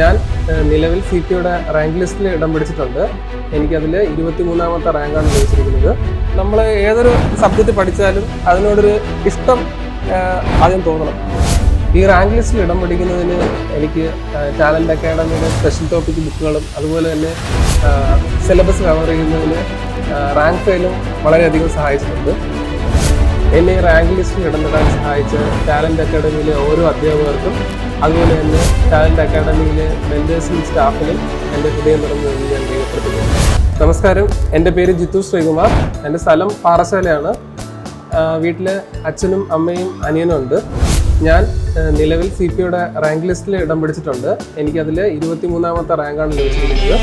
ഞാൻ നിലവിൽ സി പിയുടെ റാങ്ക് ലിസ്റ്റിൽ ഇടം പിടിച്ചിട്ടുണ്ട്. എനിക്കതിൽ ഇരുപത്തി മൂന്നാമത്തെ റാങ്കാണ് ലഭിച്ചിരിക്കുന്നത്. നമ്മൾ ഏതൊരു സബ്ജക്റ്റ് പഠിച്ചാലും അതിനോടൊരു ഇഷ്ടം ആദ്യം തോന്നണം. ഈ റാങ്ക് ലിസ്റ്റിൽ ഇടം പിടിക്കുന്നതിന് എനിക്ക് ടാലന്റ് അക്കാഡമിയുടെ സ്പെഷ്യൽ ടോപ്പിക് ബുക്കുകളും അതുപോലെ തന്നെ സിലബസ് കവർ ചെയ്യുന്നതിന് റാങ്ക് ഫെയിലും വളരെയധികം സഹായിച്ചിട്ടുണ്ട്. എന്നെ റാങ്ക് ലിസ്റ്റിൽ ഇടം സഹായിച്ച ടാലന്റ് അക്കാഡമിയിലെ ഓരോ അധ്യാപകർക്കും അതുപോലെ തന്നെ ടാലന്റ് അക്കാഡമിയിലെ മെന്റേഴ്സിനും സ്റ്റാഫിനും എന്റെ ഹൃദയം നിറഞ്ഞു ഞാൻ രേഖപ്പെടുത്തുന്നു. നമസ്കാരം. എന്റെ പേര് ജിത്തു ശ്രീകുമാർ. എന്റെ സ്ഥലം പാറശാലയാണ് വീട്ടിൽ അച്ഛനും അമ്മയും അനിയനും ഉണ്ട്. ഞാൻ നിലവിൽ സി പിയുടെ റാങ്ക് ലിസ്റ്റിൽ ഇടം പിടിച്ചിട്ടുണ്ട്. എനിക്കതിൽ ഇരുപത്തി മൂന്നാമത്തെ റാങ്കാണ് ലഭിച്ചിരിക്കുന്നത്.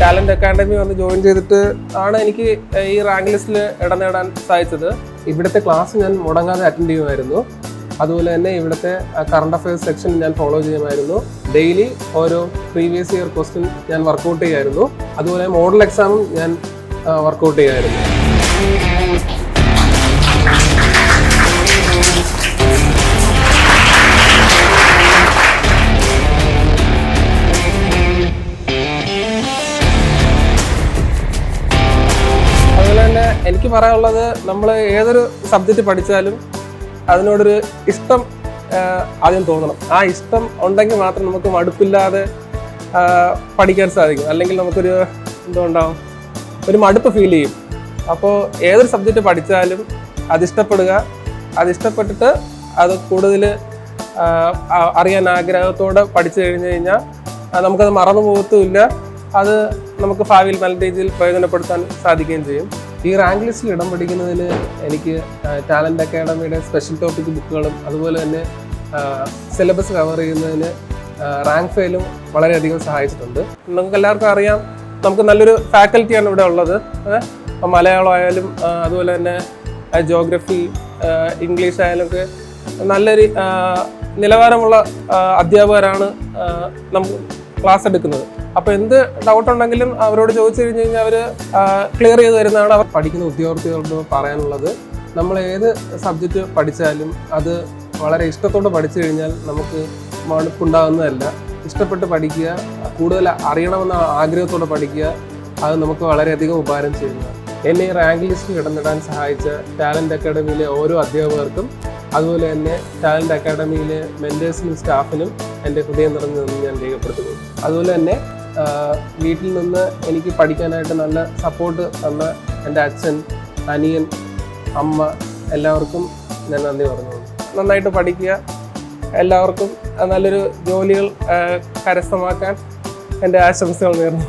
ടാലന്റ് അക്കാഡമി വന്ന് ജോയിൻ ചെയ്തിട്ട് ആണ് എനിക്ക് ഈ റാങ്ക് ലിസ്റ്റിൽ ഇടം നേടാൻ സാധിച്ചത്. ഇവിടുത്തെ ക്ലാസ് ഞാൻ മുടങ്ങാതെ അറ്റൻഡ് ചെയ്യുമായിരുന്നു. അതുപോലെ തന്നെ ഇവിടുത്തെ കറണ്ട് അഫയേഴ്സ് സെക്ഷൻ ഞാൻ ഫോളോ ചെയ്യുമായിരുന്നു. ഡെയിലി ഓരോ പ്രീവിയസ് ഇയർ ക്വസ്റ്റ്യൻ ഞാൻ വർക്കൗട്ട് ചെയ്യുമായിരുന്നു. അതുപോലെ മോഡൽ എക്സാമും ഞാൻ വർക്കൗട്ട് ചെയ്യുമായിരുന്നു. എനിക്ക് പറയാനുള്ളത് നമ്മൾ ഏതൊരു സബ്ജക്റ്റ് പഠിച്ചാലും അതിനോടൊരു ഇഷ്ടം ആദ്യം തോന്നണം. ആ ഇഷ്ടം ഉണ്ടെങ്കിൽ മാത്രം നമുക്ക് മടുപ്പില്ലാതെ പഠിക്കാൻ സാധിക്കും. അല്ലെങ്കിൽ നമുക്കൊരു എന്തുകൊണ്ടാവും ഒരു മടുപ്പ് ഫീൽ ചെയ്യും. അപ്പോൾ ഏതൊരു സബ്ജക്റ്റ് പഠിച്ചാലും അതിഷ്ടപ്പെടുക അതിഷ്ടപ്പെട്ടിട്ട് അത് കൂടുതൽ അറിയാൻ ആഗ്രഹത്തോടെ പഠിച്ചു കഴിഞ്ഞു കഴിഞ്ഞാൽ നമുക്കത് മറന്നു പോകത്തുമില്ല. അത് നമുക്ക് ഭാവിയിൽ നല്ല രീതിയിൽ പ്രയോജനപ്പെടുത്താൻ സാധിക്കുകയും ചെയ്യും. ഈ റാങ്ക് ലിസ്റ്റിൽ ഇടം പിടിക്കുന്നതിന് എനിക്ക് ടാലന്റ് അക്കാഡമിയുടെ സ്പെഷ്യൽ ടോപ്പിക് ബുക്കുകളും അതുപോലെ തന്നെ സിലബസ് കവർ ചെയ്യുന്നതിന് റാങ്ക് ഫെയിലും വളരെയധികം സഹായിച്ചിട്ടുണ്ട്. നമുക്ക് എല്ലാവർക്കും അറിയാം നമുക്ക് നല്ലൊരു ഫാക്കൽറ്റിയാണ് ഇവിടെ ഉള്ളത്. അപ്പം മലയാളം ആയാലും അതുപോലെ തന്നെ ജോഗ്രഫി ഇംഗ്ലീഷ് ആയാലും ഒക്കെ നല്ലൊരു നിലവാരമുള്ള അധ്യാപകരാണ് നമുക്ക് ക്ലാസ് എടുക്കുന്നത്. അപ്പോൾ എന്ത് ഡൗട്ട് ഉണ്ടെങ്കിലും അവരോട് ചോദിച്ചു കഴിഞ്ഞു കഴിഞ്ഞാൽ അവർ ക്ലിയർ ചെയ്ത് തരുന്നതാണ് അവർ പഠിക്കുന്ന ഉദ്യോഗാർത്ഥികളോട് പറയാനുള്ളത്. നമ്മൾ ഏത് സബ്ജക്റ്റ് പഠിച്ചാലും അത് വളരെ ഇഷ്ടത്തോടെ പഠിച്ചു കഴിഞ്ഞാൽ നമുക്ക് മടുപ്പുണ്ടാകുന്നതല്ല ഇഷ്ടപ്പെട്ട് പഠിക്കുക കൂടുതൽ അറിയണമെന്ന ആഗ്രഹത്തോടെ പഠിക്കുക അത് നമുക്ക് വളരെയധികം ഉപകാരം ചെയ്യുന്നു. എന്നെ ഈ റാങ്ക് ലിസ്റ്റിൽ ഇടന്നിടാൻ സഹായിച്ച ടാലന്റ് അക്കാഡമിയിലെ ഓരോ അധ്യാപകർക്കും അതുപോലെ തന്നെ ടാലന്റ് അക്കാഡമിയിലെ മെന്റേഴ്സിനും സ്റ്റാഫിനും എന്റെ ഹൃദയം നിറഞ്ഞു ഞാൻ രേഖപ്പെടുത്തുന്നു. അതുപോലെ തന്നെ വീട്ടിൽ നിന്ന് എനിക്ക് പഠിക്കാനായിട്ട് നല്ല സപ്പോർട്ട് തന്ന എന്റെ അച്ഛൻ അനിയൻ അമ്മ എല്ലാവർക്കും ഞാൻ നന്ദി പറഞ്ഞു നന്നായിട്ട് പഠിക്കുക. എല്ലാവർക്കും നല്ലൊരു ജോലികൾ കരസ്ഥമാക്കാൻ എന്റെ ആശംസകൾ നേർന്നു